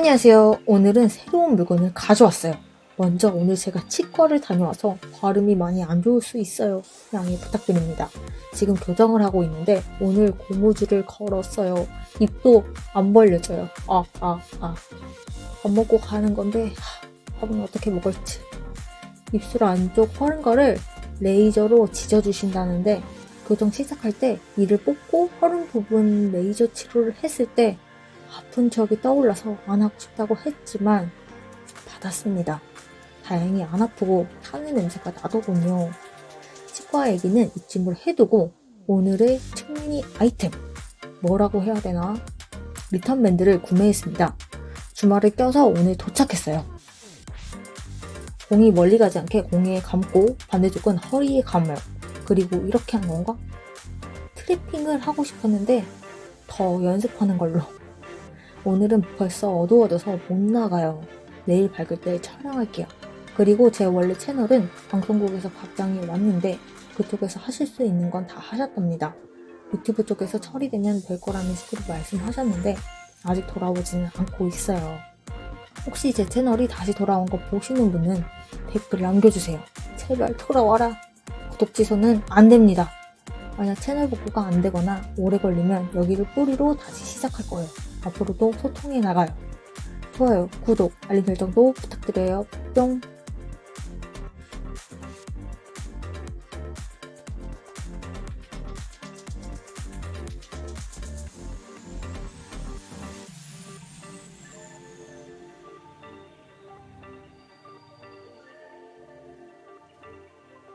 안녕하세요. 오늘은 새로운 물건을 가져왔어요. 먼저 오늘 제가 치과를 다녀와서 발음이 많이 안 좋을 수 있어요. 양해 부탁드립니다. 지금 교정을 하고 있는데 오늘 고무줄을 걸었어요. 입도 안 벌려져요. 아, 아, 아. 밥 먹고 가는 건데 하, 밥은 어떻게 먹을지. 입술 안쪽 허른 거를 레이저로 지져주신다는데 교정 시작할 때 이를 뽑고 허른 부분 레이저 치료를 했을 때 아픈 적이 떠올라서 안 하고 싶다고 했지만 받았습니다. 다행히 안 아프고 타는 냄새가 나더군요. 치과 얘기는 이쯤으로 해두고 오늘의 청리 아이템 뭐라고 해야 되나? 리턴 밴드를 구매했습니다. 주말에 껴서 오늘 도착했어요. 공이 멀리 가지 않게 공에 감고 반대쪽은 허리에 감아요. 그리고 이렇게 하는 건가? 트래핑을 하고 싶었는데 더 연습하는 걸로. 오늘은 벌써 어두워져서 못 나가요. 내일 밝을 때 촬영할게요. 그리고 제 원래 채널은 방송국에서 답장이 왔는데 그쪽에서 하실 수 있는 건 다 하셨답니다. 유튜브 쪽에서 처리되면 될 거라는 식으로 말씀하셨는데 아직 돌아오지는 않고 있어요. 혹시 제 채널이 다시 돌아온 거 보시는 분은 댓글 남겨주세요. 제발 돌아와라. 구독 취소는 안 됩니다. 만약 채널 복구가 안 되거나 오래 걸리면 여기를 뿌리로 다시 시작할 거예요. 앞으로도 소통해 나가요. 좋아요, 구독, 알림 설정도 부탁드려요. 뿅!